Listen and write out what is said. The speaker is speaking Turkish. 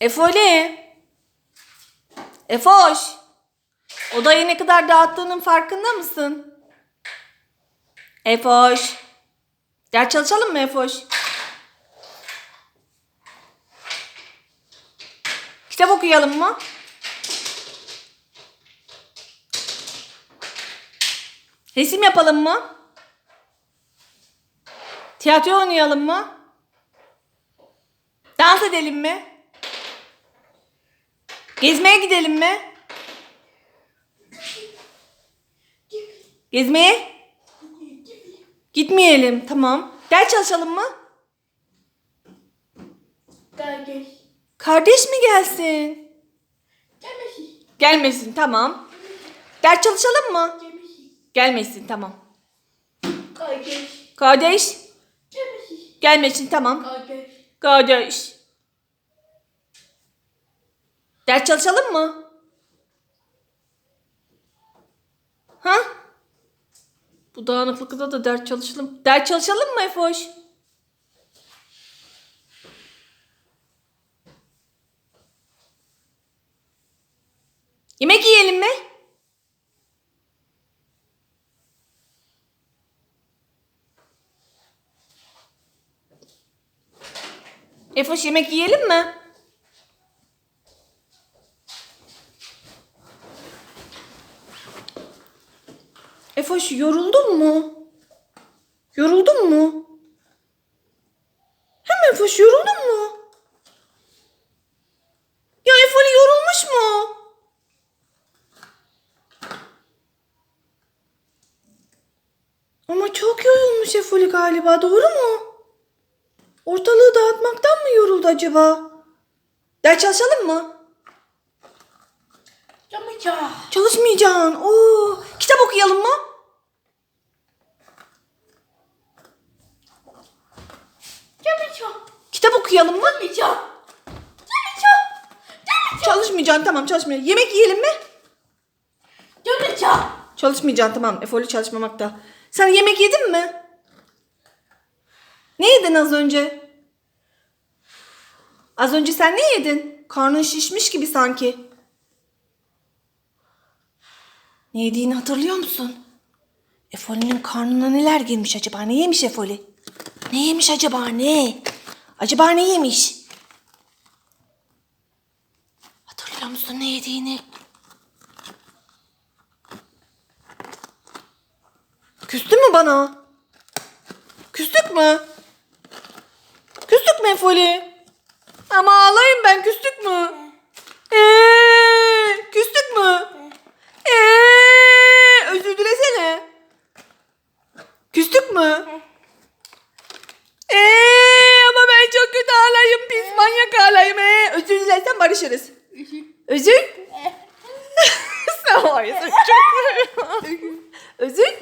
Efoli. Efoş. Odayı ne kadar dağıttığının farkında mısın? Efoş. Ders çalışalım mı Efoş? Kitap okuyalım mı? Resim yapalım mı? Tiyatro oynayalım mı? Dans edelim mi? Gezmeye gidelim mi? Gezmeye? Gitmeyelim. Tamam. Ders çalışalım mı? Kardeş. Kardeş mi gelsin? Gelmesin. Gelmesin. Tamam. Ders çalışalım mı? Gelmesin. Gelmesin. Tamam. Kardeş. Kardeş Gelmesin. gelmesin. Tamam. Kardeş. Kardeş. Ders çalışalım mı? Ha? Bu dağınıklıkta da ders çalışalım. Ders çalışalım mı Efoş? Yemek yiyelim mi? Efoş yemek yiyelim mi? Efoş yoruldun mu? Yoruldun mu? Hem Efoş yoruldun mu? Ya Efoli yorulmuş mu? Ama çok yorulmuş Efoli galiba doğru mu? Ortalığı dağıtmaktan mı yoruldu acaba? Ders çalışalım mı? Gelmeyeceğim. Çalışmayacaksın. Oo, kitap okuyalım mı? Gelmeyeceğim. Kitap okuyalım mı? Gelmeyeceğim. Gelmeyeceğim. Gelmeyeceğim. Çalışmayacaksın tamam çalışmayacaksın. Yemek yiyelim mi? Gelmeyeceğim. Çalışmayacaksın tamam. Eforu çalışmamakta. Sen yemek yedin mi? Ne yedin az önce? Az önce sen ne yedin? Karnın şişmiş gibi sanki. Ne yediğini hatırlıyor musun? Efoli'nin karnına neler girmiş acaba? Ne yemiş Efoli? Ne yemiş acaba ne? Acaba ne yemiş? Hatırlıyor musun ne yediğini? Küstün mü bana? Küstük mü? Küstük mü Efoli? Ama ağlayayım ben küstük mü? Eee, küstük mü? Eee, özür dilesene. Küstük mü? Eee, ama ben çok kötü ağlayayım. Pis manyak ağlayayım. Ee, özür barışırız. Özür? Sen var ya sen çok... özür?